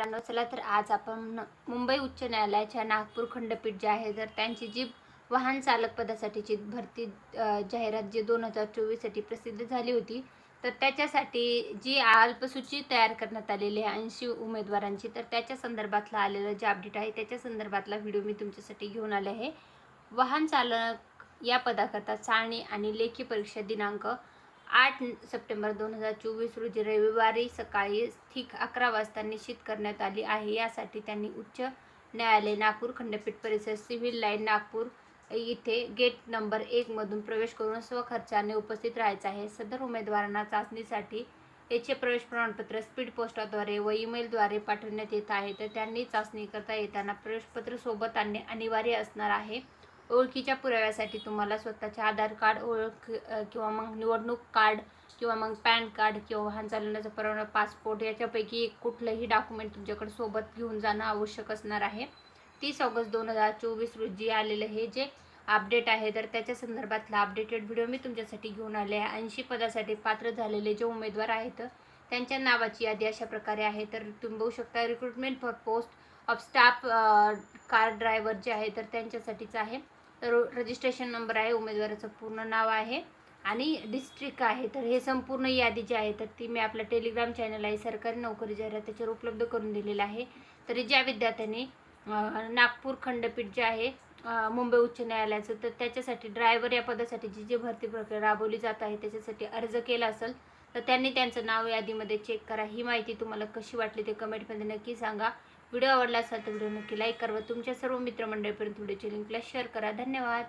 मित्रांनो चला तर आज आपण मुंबई उच्च न्यायालयाच्या नागपूर खंडपीठ जे आहे तर त्यांची जी वाहन चालक पदासाठीची भरती जाहिरात जी दोन हजार चोवीससाठी प्रसिद्ध झाली होती तर त्याच्यासाठी जी अल्पसूची तयार करण्यात आलेली आहे ऐंशी उमेदवारांची तर त्याच्या संदर्भातला आलेलं जे अपडेट आहे त्याच्या संदर्भातला व्हिडिओ मी तुमच्यासाठी घेऊन आले आहे. वाहन चालक या पदाकरता चाळणी आणि लेखी परीक्षा दिनांक आठ सप्टेंबर दोन हजार चोवीस रोजी रविवारी सकाळी ठीक अकरा वाजता निश्चित करण्यात आली आहे. यासाठी त्यांनी उच्च न्यायालय नागपूर खंडपीठ परिसर सिव्हिल लाईन नागपूर इथे गेट नंबर एकमधून प्रवेश करून स्वखर्चाने उपस्थित राहायचं आहे. सदर उमेदवारांना चाचणीसाठी याचे प्रवेश प्रमाणपत्र स्पीड पोस्टाद्वारे व ईमेलद्वारे पाठवण्यात येत आहे. तर त्यांनी चाचणी करता येताना प्रवेशपत्र सोबत आणणे अनिवार्य असणार आहे. ओळखीच्या पुराव्यासाठी तुम्हाला स्वतःचे आधार कार्ड ओळख किंवा मग निवडणूक कार्ड किंवा मग पॅन कार्ड किंवा वाहन चालवण्याचा परवाना पासपोर्ट याच्यापैकी एक कुठलंही डॉक्युमेंट तुमच्याकडे सोबत घेऊन जाणं आवश्यक असणार आहे. तीस ऑगस्ट दोन हजार चोवीस रोजी आलेलं हे जे अपडेट आहे तर त्याच्या संदर्भातला अपडेटेड व्हिडिओ मी तुमच्यासाठी घेऊन आले आहे. ऐंशी पदासाठी पात्र झालेले जे उमेदवार आहेत त्यांच्या नावाची यादी अशा प्रकारे आहे तर तुम्ही बघू शकता recruitment for post of staff car driver जे आहे तर त्यांच्यासाठीच आहे. रो रजिस्ट्रेशन नंबर आहे उमेदवाराचं पूर्ण नाव आहे आणि डिस्ट्रिक्ट आहे. तर हे संपूर्ण यादी जी आहे तर ती मी आपल्या टेलिग्राम चॅनल आहे सरकारी नोकरी जाहिरात त्याच्यावर उपलब्ध करून दिलेलं आहे. तरी ज्या विद्यार्थ्यांनी नागपूर खंडपीठ जे आहे मुंबई उच्च न्यायालयाचं तर त्याच्यासाठी ड्रायव्हर या पदासाठी जी जी भरती प्रक्रिया राबवली जात आहे त्याच्यासाठी अर्ज केला असेल तर त्यांनी त्यांचं नाव यादीमध्ये चेक करा. ही माहिती तुम्हाला कशी वाटली ते कमेंटमध्ये नक्की सांगा. व्हिडिओ आवडला असेल तर व्हिडिओ नक्की लाईक करा तुमच्या सर्व मित्रमंडळीपर्यंत व्हिडिओची लिंकला शेअर करा. धन्यवाद.